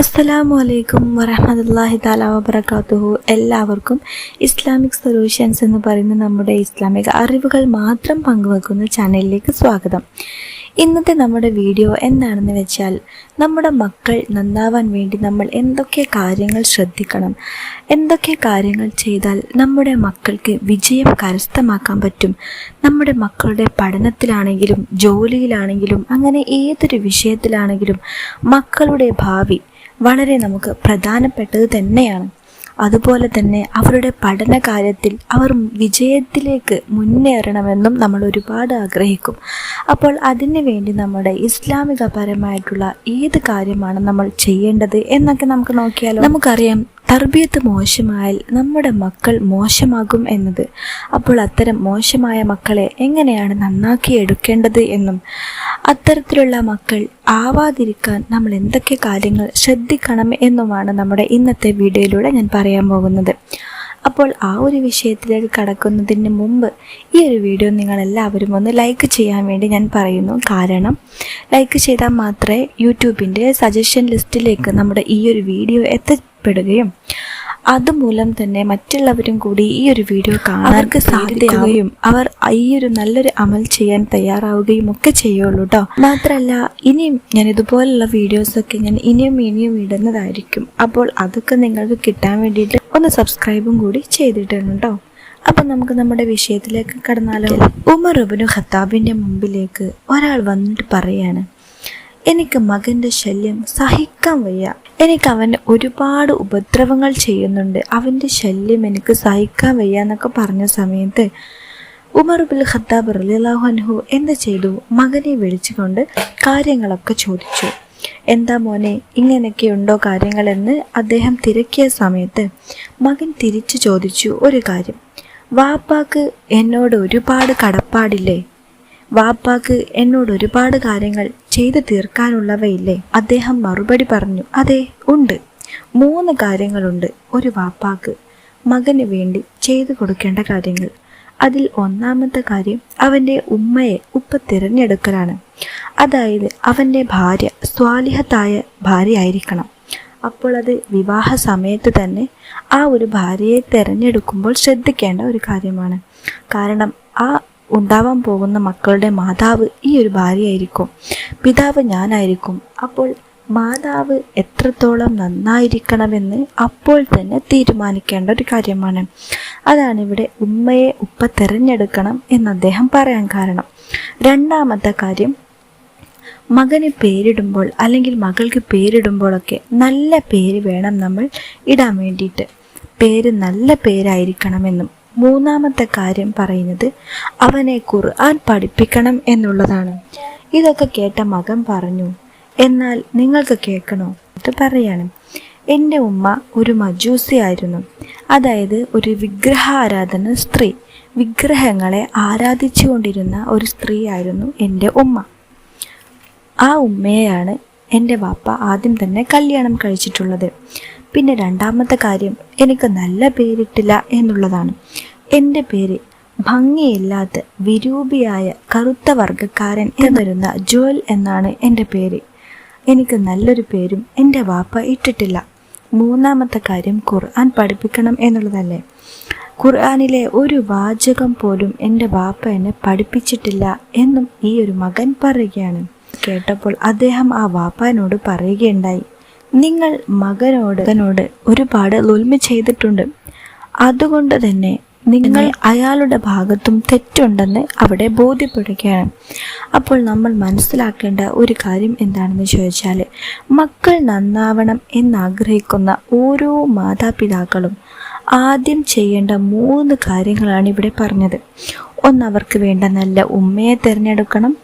അസ്സലാമു അലൈക്കും വറഹമത്തല്ലാഹി താല വബർക്കാത്തുഹു എല്ലാവർക്കും ഇസ്ലാമിക് സൊല്യൂഷൻസ് എന്ന് പറയുന്ന നമ്മുടെ ഇസ്ലാമിക അറിവുകൾ മാത്രം പങ്കുവെക്കുന്ന ചാനലിലേക്ക് സ്വാഗതം. ഇന്നത്തെ നമ്മുടെ വീഡിയോ എന്താണെന്ന് വെച്ചാൽ നമ്മുടെ മക്കൾ നന്നാവാൻ വേണ്ടി നമ്മൾ എന്തൊക്കെ കാര്യങ്ങൾ ശ്രദ്ധിക്കണം എന്തൊക്കെ കാര്യങ്ങൾ ചെയ്താൽ നമ്മുടെ മക്കൾക്ക് വിജയം കരസ്ഥമാക്കാൻ പറ്റും. നമ്മുടെ മക്കളുടെ പഠനത്തിലാണെങ്കിലും ജോലിയിലാണെങ്കിലും അങ്ങനെ ഏതൊരു വിഷയത്തിലാണെങ്കിലും മക്കളുടെ ഭാവി വളരെ നമുക്ക് പ്രധാനപ്പെട്ടത് തന്നെയാണ്. അതുപോലെ തന്നെ അവരുടെ പഠന കാര്യത്തിൽ അവർ വിജയത്തിലേക്ക് മുന്നേറണമെന്നും നമ്മൾ ഒരുപാട് ആഗ്രഹിക്കും. അപ്പോൾ അതിനു വേണ്ടി നമ്മുടെ ഇസ്ലാമികപരമായിട്ടുള്ള ഏത് കാര്യമാണ് നമ്മൾ ചെയ്യേണ്ടത് എന്നൊക്കെ നമുക്ക് നോക്കിയാലോ? നമുക്കറിയാം തർബീയത്ത് മോശമായാൽ നമ്മുടെ മക്കൾ മോശമാകും എന്നത്. അപ്പോൾ അത്തരം മോശമായ മക്കളെ എങ്ങനെയാണ് നന്നാക്കി എടുക്കേണ്ടത് എന്നും അത്തരത്തിലുള്ള മക്കൾ ആവാതിരിക്കാൻ നമ്മൾ എന്തൊക്കെ കാര്യങ്ങൾ ശ്രദ്ധിക്കണം എന്നുമാണ് നമ്മുടെ ഇന്നത്തെ വീഡിയോയിലൂടെ ഞാൻ പറയാൻ പോകുന്നത്. അപ്പോൾ ആ ഒരു വിഷയത്തിലേക്ക് കടക്കുന്നതിന് മുമ്പ് ഈ ഒരു വീഡിയോ നിങ്ങൾ എല്ലാവരും ഒന്ന് ലൈക്ക് ചെയ്യാൻ വേണ്ടി ഞാൻ പറയുന്നു. കാരണം ലൈക്ക് ചെയ്താൽ മാത്രമേ യൂട്യൂബിന്റെ സജഷൻ ലിസ്റ്റിലേക്ക് നമ്മുടെ ഈ ഒരു വീഡിയോ എത്തപ്പെടുകയും അതുമൂലം തന്നെ മറ്റുള്ളവരും കൂടി ഈ ഒരു വീഡിയോ കാണാൻ സാധിക്കുകയും അവർ ഈ ഒരു നല്ലൊരു അമൽ ചെയ്യാൻ തയ്യാറാവുകയും ഒക്കെ ചെയ്യുള്ളൂ കേട്ടോ മാത്രമല്ല ഇനിയും ഞാൻ ഇതുപോലുള്ള വീഡിയോസൊക്കെ ഞാൻ ഇനിയും ഇനിയും ഇടുന്നതായിരിക്കും. അപ്പോൾ അതൊക്കെ നിങ്ങൾക്ക് കിട്ടാൻ വേണ്ടിയിട്ട് ഒന്ന് സബ്സ്ക്രൈബും കൂടി ചെയ്തിട്ടുണ്ട് കേട്ടോ അപ്പം നമുക്ക് നമ്മുടെ വിഷയത്തിലേക്ക് കടന്നാലോ. ഉമർ റബിനു ഖത്താബിന്റെ മുമ്പിലേക്ക് ഒരാൾ വന്നിട്ട് പറയാണ് എനിക്ക് മകന്റെ ശല്യം സഹിക്കാൻ വയ്യ. എനിക്ക് അവൻ ഒരുപാട് ഉപദ്രവങ്ങൾ ചെയ്യുന്നുണ്ട്. അവന്റെ ശല്യം എനിക്ക് സഹിക്കാൻ വയ്യ എന്നൊക്കെ പറഞ്ഞ സമയത്ത് ഉമർ ബിൽ ഖത്താബ് റലിയാഹു അൻഹു എന്ത് ചെയ്തു? മകനെ വിളിച്ചുകൊണ്ട് കാര്യങ്ങളൊക്കെ ചോദിച്ചു. എന്താ മോനെ കാര്യങ്ങൾ എന്ന് അദ്ദേഹം തിരക്കിയ സമയത്ത് മകൻ തിരിച്ചു ചോദിച്ചു ഒരു കാര്യം. വാപ്പാക്ക് എന്നോട് ഒരുപാട് കടപ്പാടില്ലേ? വാപ്പാക്ക് എന്നോട് ഒരുപാട് കാര്യങ്ങൾ ചെയ്തു തീർക്കാനുള്ളവയില്ലേ? അദ്ദേഹം മറുപടി പറഞ്ഞു അതെ ഉണ്ട്. മൂന്ന് കാര്യങ്ങളുണ്ട് ഒരു വാപ്പാക്ക്. മകന് വേണ്ടി ചെയ്തു കൊടുക്കേണ്ട കാര്യങ്ങൾ. അതിൽ ഒന്നാമത്തെ കാര്യം അവന്റെ ഉമ്മയെ ഉപ്പ തിരഞ്ഞെടുക്കലാണ്. അതായത് അവന്റെ ഭാര്യ സ്വാലിഹത്തായ ഭാര്യയായിരിക്കണം. അപ്പോൾ അത് വിവാഹ സമയത്ത് തന്നെ ആ ഒരു ഭാര്യയെ തിരഞ്ഞെടുക്കുമ്പോൾ ശ്രദ്ധിക്കേണ്ട ഒരു കാര്യമാണ്. കാരണം ആ ഉണ്ടാവാൻ പോകുന്ന മക്കളുടെ മാതാവ് ഈ ഒരു ഭാര്യയായിരിക്കും. പിതാവ് ഞാനായിരിക്കും. അപ്പോൾ മാതാവ് എത്രത്തോളം നന്നായിരിക്കണമെന്ന് അപ്പോൾ തന്നെ തീരുമാനിക്കേണ്ട ഒരു കാര്യമാണ്. അതാണ് ഇവിടെ ഉമ്മയെ ഉപ്പ തിരഞ്ഞെടുക്കണം എന്ന് അദ്ദേഹം പറയാൻ കാരണം. രണ്ടാമത്തെ കാര്യം മകന് പേരിടുമ്പോൾ അല്ലെങ്കിൽ മകൾക്ക് പേരിടുമ്പോഴൊക്കെ നല്ല പേര് വേണം നമ്മൾ ഇടാൻ വേണ്ടിയിട്ട്. പേര് നല്ല പേരായിരിക്കണമെന്നും. മൂന്നാമത്തെ കാര്യം പറയുന്നത് അവനെ ഖുർആൻ പഠിപ്പിക്കണം എന്നുള്ളതാണ്. ഇതൊക്കെ കേട്ട മകൻ പറഞ്ഞു എന്നാൽ നിങ്ങൾക്ക് കേൾക്കണോ? എന്ന് പറയാണ് എന്റെ ഉമ്മ ഒരു മജൂസി ആയിരുന്നു അതായത് ഒരു വിഗ്രഹ ആരാധന സ്ത്രീ. വിഗ്രഹങ്ങളെ ആരാധിച്ചുകൊണ്ടിരുന്ന ഒരു സ്ത്രീ ആയിരുന്നു എന്റെ ഉമ്മ. ആ ഉമ്മയെയാണ് എന്റെ വാപ്പ ആദ്യം തന്നെ കല്യാണം കഴിച്ചിട്ടുള്ളത്. പിന്നെ രണ്ടാമത്തെ കാര്യം എനിക്ക് നല്ല പേരിട്ടില്ല എന്നുള്ളതാണ്. എന്റെ പേര് ഭംഗിയില്ലാത്ത വിരൂപിയായ കറുത്ത വർഗക്കാരൻ എന്ന് വരുന്ന ജോൽ എന്നാണ് എന്റെ പേര്. എനിക്ക് നല്ലൊരു പേരും എന്റെ വാപ്പ ഇട്ടിട്ടില്ല. മൂന്നാമത്തെ കാര്യം ഖുർആൻ പഠിപ്പിക്കണം എന്നുള്ളതല്ലേ? ഖുർആാനിലെ ഒരു വാചകം പോലും എന്റെ വാപ്പ എന്നെ പഠിപ്പിച്ചിട്ടില്ല എന്നും ഈ ഒരു മകൻ പറയുകയാണ്. കേട്ടപ്പോൾ അദ്ദേഹം ആ വാപ്പാനോട് പറയുകയുണ്ടായി. നിങ്ങൾ മകനോട് മകനോട് ഒരുപാട് ലുൽമ ചെയ്തിട്ടുണ്ട്. അതുകൊണ്ട് തന്നെ നിങ്ങൾ അയാളുടെ ഭാഗത്തും തെറ്റുണ്ടെന്ന് അവിടെ ബോധ്യപ്പെടുകയാണ്. അപ്പോൾ നമ്മൾ മനസ്സിലാക്കേണ്ട ഒരു കാര്യം എന്താണെന്ന് ചോദിച്ചാൽ മക്കൾ നന്നാവണം എന്നാഗ്രഹിക്കുന്ന ഓരോ മാതാപിതാക്കളും ആദ്യം ചെയ്യേണ്ട മൂന്ന് കാര്യങ്ങളാണ് ഇവിടെ പറഞ്ഞത്. ഒന്ന് അവർക്ക് വേണ്ട നല്ല ഉമ്മയെ തിരഞ്ഞെടുക്കണം.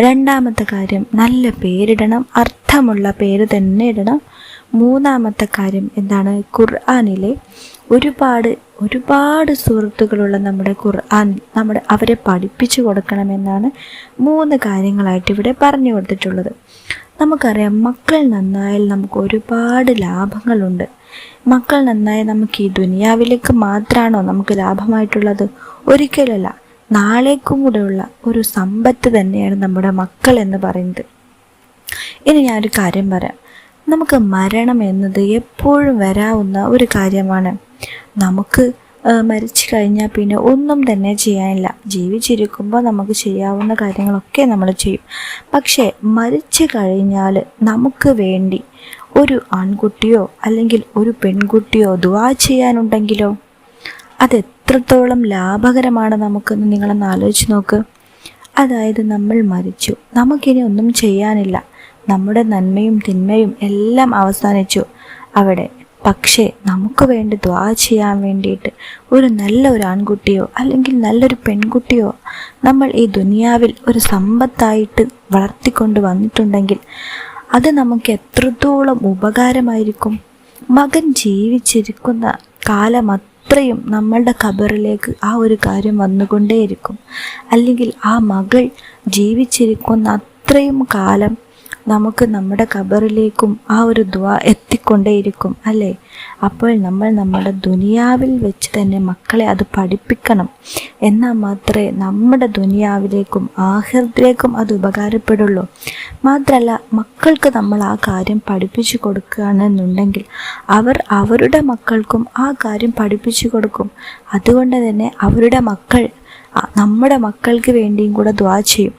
രണ്ടാമത്തെ കാര്യം നല്ല പേരിടണം. അർത്ഥമുള്ള പേര് തന്നെ ഇടണം. മൂന്നാമത്തെ കാര്യം എന്താണ്? ഖുർആാനിലെ ഒരുപാട് ഒരുപാട് സുഹൃത്തുക്കളുള്ള നമ്മുടെ ഖുർആൻ നമ്മുടെ അവരെ പഠിപ്പിച്ചു കൊടുക്കണമെന്നാണ് മൂന്ന് കാര്യങ്ങളായിട്ട് ഇവിടെ പറഞ്ഞു കൊടുത്തിട്ടുള്ളത്. നമുക്കറിയാം മക്കൾ നന്നായാൽ നമുക്ക് ഒരുപാട് ലാഭങ്ങളുണ്ട്. മക്കൾ നന്നായി നമുക്ക് ഈ ദുനിയാവിലേക്ക് മാത്രമാണോ നമുക്ക് ലാഭമായിട്ടുള്ളത്? ഒരിക്കലല്ല നാളേക്കും കൂടെയുള്ള ഒരു സമ്പത്ത് തന്നെയാണ് നമ്മുടെ മക്കൾ എന്ന് പറയുന്നത്. ഇനി ഞാനൊരു കാര്യം പറയാം. നമുക്ക് മരണം എന്നത് എപ്പോഴും വരാവുന്ന ഒരു കാര്യമാണ്. നമുക്ക് മരിച്ചു കഴിഞ്ഞാൽ പിന്നെ ഒന്നും തന്നെ ചെയ്യാനില്ല. ജീവിച്ചിരിക്കുമ്പോൾ നമുക്ക് ചെയ്യാവുന്ന കാര്യങ്ങളൊക്കെ നമ്മൾ ചെയ്യും. പക്ഷേ മരിച്ചു കഴിഞ്ഞാൽ നമുക്ക് വേണ്ടി ഒരു ആൺകുട്ടിയോ അല്ലെങ്കിൽ ഒരു പെൺകുട്ടിയോ ദുവാ ചെയ്യാനുണ്ടെങ്കിലോ? അത് എത്രത്തോളം ലാഭകരമാണ് നമുക്കെന്ന് നിങ്ങളൊന്ന് ആലോചിച്ച് നോക്ക്. അതായത് നമ്മൾ മരിച്ചു. നമുക്കിനി ഒന്നും ചെയ്യാനില്ല. നമ്മുടെ നന്മയും തിന്മയും എല്ലാം അവസാനിച്ചു. അവിടെ പക്ഷേ നമുക്ക് വേണ്ടി ദ്വാ ചെയ്യാൻ വേണ്ടിയിട്ട് ഒരു നല്ല ഒരു ആൺകുട്ടിയോ അല്ലെങ്കിൽ നല്ലൊരു പെൺകുട്ടിയോ നമ്മൾ ഈ ദുനിയാവിൽ ഒരു സമ്പത്തായിട്ട് വളർത്തിക്കൊണ്ട് വന്നിട്ടുണ്ടെങ്കിൽ അത് നമുക്ക് എത്രത്തോളം ഉപകാരമായിരിക്കും? മകൻ ജീവിച്ചിരിക്കുന്ന കാലം അത്രയും നമ്മളുടെ ഖബറിലേക്ക് ആ ഒരു കാര്യം വന്നുകൊണ്ടേയിരിക്കും. അല്ലെങ്കിൽ ആ മകൾ ജീവിച്ചിരിക്കുന്ന അത്രയും കാലം നമുക്ക് നമ്മുടെ ഖബറിലേക്കും ആ ഒരു ദ്വാ എത്തിക്കൊണ്ടേയിരിക്കും അല്ലേ? അപ്പോൾ നമ്മൾ നമ്മുടെ ദുനിയാവിൽ വെച്ച് തന്നെ മക്കളെ അത് പഠിപ്പിക്കണം. എന്നാൽ മാത്രമേ നമ്മുടെ ദുനിയാവിലേക്കും ആഹൃത്തിലേക്കും അത് ഉപകാരപ്പെടുള്ളൂ. മാത്രമല്ല മക്കൾക്ക് നമ്മൾ ആ കാര്യം പഠിപ്പിച്ചു കൊടുക്കുകയാണെന്നുണ്ടെങ്കിൽ അവർ അവരുടെ മക്കൾക്കും ആ കാര്യം പഠിപ്പിച്ചു കൊടുക്കും. അതുകൊണ്ട് തന്നെ അവരുടെ മക്കൾ നമ്മുടെ മക്കൾക്ക് വേണ്ടിയും കൂടെ ദ്വാ ചെയ്യും.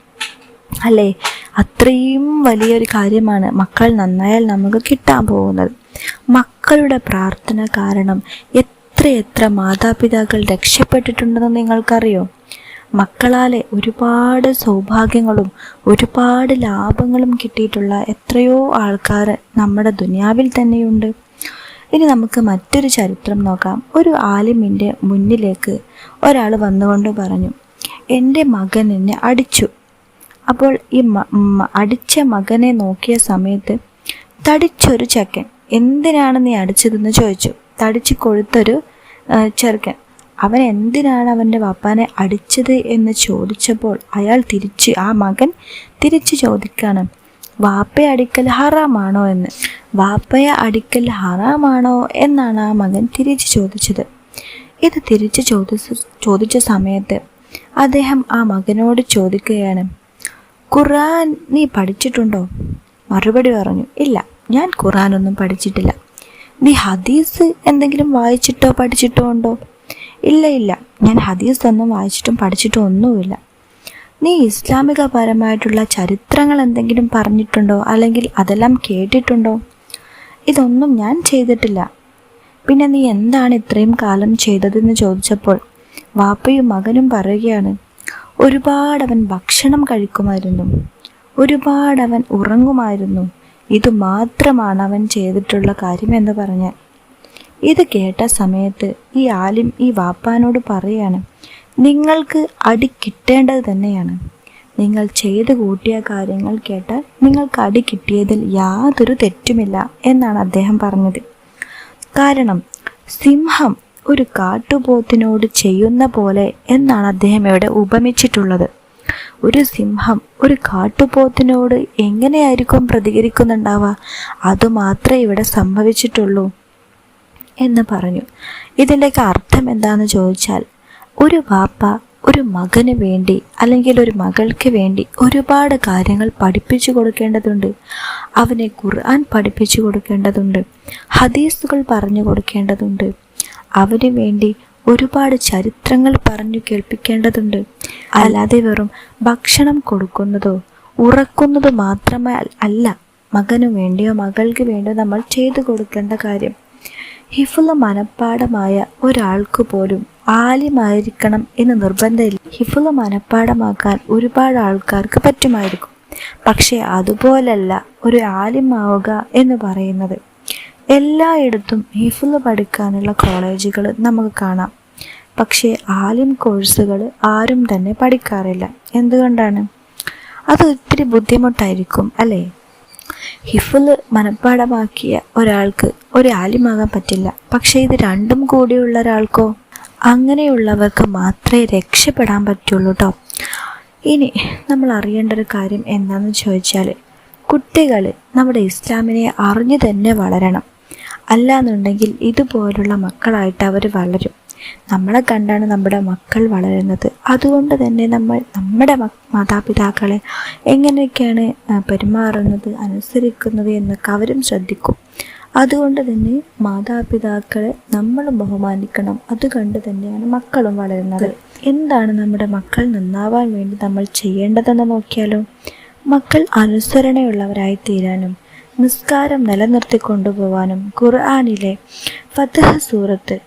അല്ലേ? അത്രയും വലിയൊരു കാര്യമാണ് മക്കൾ നന്നായാൽ നമുക്ക് കിട്ടാൻ പോകുന്നത്. മക്കളുടെ പ്രാർത്ഥന കാരണം എത്രയെത്ര മാതാപിതാക്കൾ രക്ഷപ്പെട്ടിട്ടുണ്ടെന്ന് നിങ്ങൾക്കറിയോ? മക്കളാലെ ഒരുപാട് സൗഭാഗ്യങ്ങളും ഒരുപാട് ലാഭങ്ങളും കിട്ടിയിട്ടുള്ള എത്രയോ ആൾക്കാർ നമ്മുടെ ദുനിയാവിൽ തന്നെയുണ്ട്. ഇനി നമുക്ക് മറ്റൊരു ചരിത്രം നോക്കാം. ഒരു ആലിമിന്റെ മുന്നിലേക്ക് ഒരാൾ വന്നുകൊണ്ട് പറഞ്ഞു എന്റെ മകൻ എന്നെ അടിച്ചു. അപ്പോൾ ഈ അടിച്ച മകനെ നോക്കിയ സമയത്ത് തടിച്ചൊരു ചക്കൻ. എന്തിനാണ് നീ അടിച്ചതെന്ന് ചോദിച്ചു. തടിച്ച് കൊഴുത്തൊരു ചെറുക്കൻ. അവൻ എന്തിനാണ് അവന്റെ വാപ്പാനെ അടിച്ചത് എന്ന് ചോദിച്ചപ്പോൾ അയാൾ തിരിച്ച് ആ മകൻ തിരിച്ചു ചോദിക്കാണ് വാപ്പയെ അടിക്കൽ ഹറാമാണോ എന്ന്? വാപ്പയെ അടിക്കൽ ഹറാമാണോ എന്നാണ് ആ മകൻ തിരിച്ചു ചോദിച്ചത്. ഇത് തിരിച്ചു ചോദിച്ച ചോദിച്ച സമയത്ത് അദ്ദേഹം ആ മകനോട് ചോദിക്കുകയാണ് ഖുർആൻ നീ പഠിച്ചിട്ടുണ്ടോ? മറുപടി പറഞ്ഞു ഇല്ല ഞാൻ ഖുർആനൊന്നും പഠിച്ചിട്ടില്ല. നീ ഹദീസ് എന്തെങ്കിലും വായിച്ചിട്ടോ പഠിച്ചിട്ടോ ഉണ്ടോ? ഇല്ല ഇല്ല ഞാൻ ഹദീസ് ഒന്നും വായിച്ചിട്ടും പഠിച്ചിട്ടും ഒന്നുമില്ല. നീ ഇസ്ലാമികപരമായിട്ടുള്ള ചരിത്രങ്ങൾ എന്തെങ്കിലും പറഞ്ഞിട്ടുണ്ടോ? അല്ലെങ്കിൽ അതെല്ലാം കേട്ടിട്ടുണ്ടോ? ഇതൊന്നും ഞാൻ ചെയ്തിട്ടില്ല. പിന്നെ നീ എന്താണ് ഇത്രയും കാലം ചെയ്തതെന്ന് ചോദിച്ചപ്പോൾ വാപ്പയും മകനും പറയുകയാണ് ഒരുപാട് അവൻ ഭക്ഷണം കഴിക്കുമായിരുന്നു. ഒരുപാട് അവൻ ഉറങ്ങുമായിരുന്നു. ഇത് മാത്രമാണ് അവൻ ചെയ്തിട്ടുള്ള കാര്യം എന്ന് പറഞ്ഞാൽ. ഇത് കേട്ട സമയത്ത് ഈ ആലിം ഈ വാപ്പാനോട് പറയാണ് നിങ്ങൾക്ക് അടി കിട്ടേണ്ടത് തന്നെയാണ്. നിങ്ങൾ ചെയ്തു കൂട്ടിയ കാര്യങ്ങൾ കേട്ടാൽ നിങ്ങൾക്ക് അടി കിട്ടിയതിൽ യാതൊരു തെറ്റുമില്ല എന്നാണ് അദ്ദേഹം പറഞ്ഞത്. കാരണം സിംഹം ഒരു കാട്ടുപോത്തിനോട് ചെയ്യുന്ന പോലെ എന്നാണ് അദ്ദേഹം ഇവിടെ ഉപമിച്ചിട്ടുള്ളത്. ഒരു സിംഹം ഒരു കാട്ടുപോത്തിനോട് എങ്ങനെയായിരിക്കും പ്രതികരിക്കുന്നുണ്ടാവുക? അതുമാത്രമേ ഇവിടെ സംഭവിച്ചിട്ടുള്ളൂ എന്ന് പറഞ്ഞു. ഇതിന്റെയൊക്കെ അർത്ഥം എന്താണെന്ന് ചോദിച്ചാൽ ഒരു വാപ്പ ഒരു മകന് വേണ്ടി അല്ലെങ്കിൽ ഒരു മകൾക്ക് വേണ്ടി ഒരുപാട് കാര്യങ്ങൾ പഠിപ്പിച്ചു കൊടുക്കേണ്ടതുണ്ട്. അവനെ ഖുർആൻ പഠിപ്പിച്ചു കൊടുക്കേണ്ടതുണ്ട്. ഹദീസുകൾ പറഞ്ഞു കൊടുക്കേണ്ടതുണ്ട്. അവന് വേണ്ടി ഒരുപാട് ചരിത്രങ്ങൾ പറഞ്ഞു കേൾപ്പിക്കേണ്ടതുണ്ട്. അല്ലാതെ വെറും ഭക്ഷണം കൊടുക്കുന്നതോ ഉറക്കുന്നതോ മാത്രമേ അല്ല. മകനു വേണ്ടിയോ മകൾക്ക് വേണ്ടിയോ നമ്മൾ ചെയ്തു കൊടുക്കേണ്ട കാര്യം. ഹിഫുള്ള മനപ്പാടമായ ഒരാൾക്ക് പോലും ആലിമായിരിക്കണം എന്ന് നിർബന്ധമില്ല. ഹിഫുള്ള മനപ്പാടമാക്കാൻ ഒരുപാട് ആൾക്കാർക്ക് പറ്റുമായിരിക്കും. പക്ഷേ അതുപോലല്ല ഒരു ആലിമാവുക എന്ന് പറയുന്നത്. എല്ലായിടത്തും ഹിഫിൽ പഠിക്കാനുള്ള കോളേജുകൾ നമുക്ക് കാണാം. പക്ഷേ ആലിം കോഴ്സുകൾ ആരും തന്നെ പഠിക്കാറില്ല. എന്തുകൊണ്ടാണ്? അത് ഒത്തിരി ബുദ്ധിമുട്ടായിരിക്കും അല്ലേ? ഹിഫിൽ മനഃപ്പാടമാക്കിയ ഒരാൾക്ക് ഒരു ആലിമാകാൻ പറ്റില്ല. പക്ഷേ ഇത് രണ്ടും കൂടിയുള്ള ഒരാൾക്കോ? അങ്ങനെയുള്ളവർക്ക് മാത്രമേ രക്ഷപ്പെടാൻ പറ്റുള്ളൂ കേട്ടോ ഇനി നമ്മൾ അറിയേണ്ട ഒരു കാര്യം എന്താണെന്ന് ചോദിച്ചാൽ കുട്ടികൾ നമ്മുടെ ഇസ്ലാമിനെ അറിഞ്ഞു തന്നെ വളരണം. അല്ലാന്നുണ്ടെങ്കിൽ ഇതുപോലുള്ള മക്കളായിട്ട് അവർ വളരും. നമ്മളെ കണ്ടാണ് നമ്മുടെ മക്കൾ വളരുന്നത്. അതുകൊണ്ട് തന്നെ നമ്മൾ നമ്മുടെ മാതാപിതാക്കളെ എങ്ങനെയൊക്കെയാണ് പെരുമാറുന്നത് അനുസരിക്കുന്നത് എന്നൊക്കെ അവരും ശ്രദ്ധിക്കും. അതുകൊണ്ട് തന്നെ മാതാപിതാക്കളെ നമ്മൾ ബഹുമാനിക്കണം. അതുകൊണ്ട് തന്നെയാണ് മക്കളും വളരുന്നത്. എന്താണ് നമ്മുടെ മക്കൾ നന്നാവാൻ വേണ്ടി നമ്മൾ ചെയ്യേണ്ടതെന്ന് നോക്കിയാലോ? മക്കൾ അനുസരണയുള്ളവരായി തീരാനും നിസ്കാരം നിലനിർത്തി കൊണ്ടുപോകാനും ഖുർആാനിലെ ഫതഹ സൂറത്ത്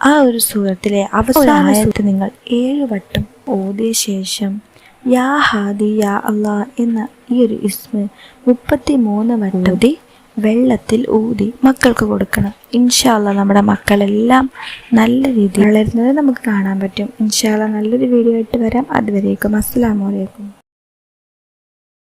ആ ഒരു സൂറത്തിലെ അവസാന ആയത്ത് നിങ്ങൾ ഏഴ് വട്ടം ഓതിയ ശേഷം യാ ഹാദി യാ അള്ളാ എന്ന ഈ ഒരു ഇസ്മ മുപ്പത്തി മൂന്ന് വട്ടം ഊതി വെള്ളത്തിൽ ഊതി മക്കൾക്ക് കൊടുക്കണം. ഇൻഷാല്ല നമ്മുടെ മക്കളെല്ലാം നല്ല രീതിയിൽ വളരുന്നത് നമുക്ക് കാണാൻ പറ്റും. ഇൻഷാല്ല നല്ലൊരു വീഡിയോ ആയിട്ട് വരാം. അതുവരേക്കും അസ്സാം വലൈക്കും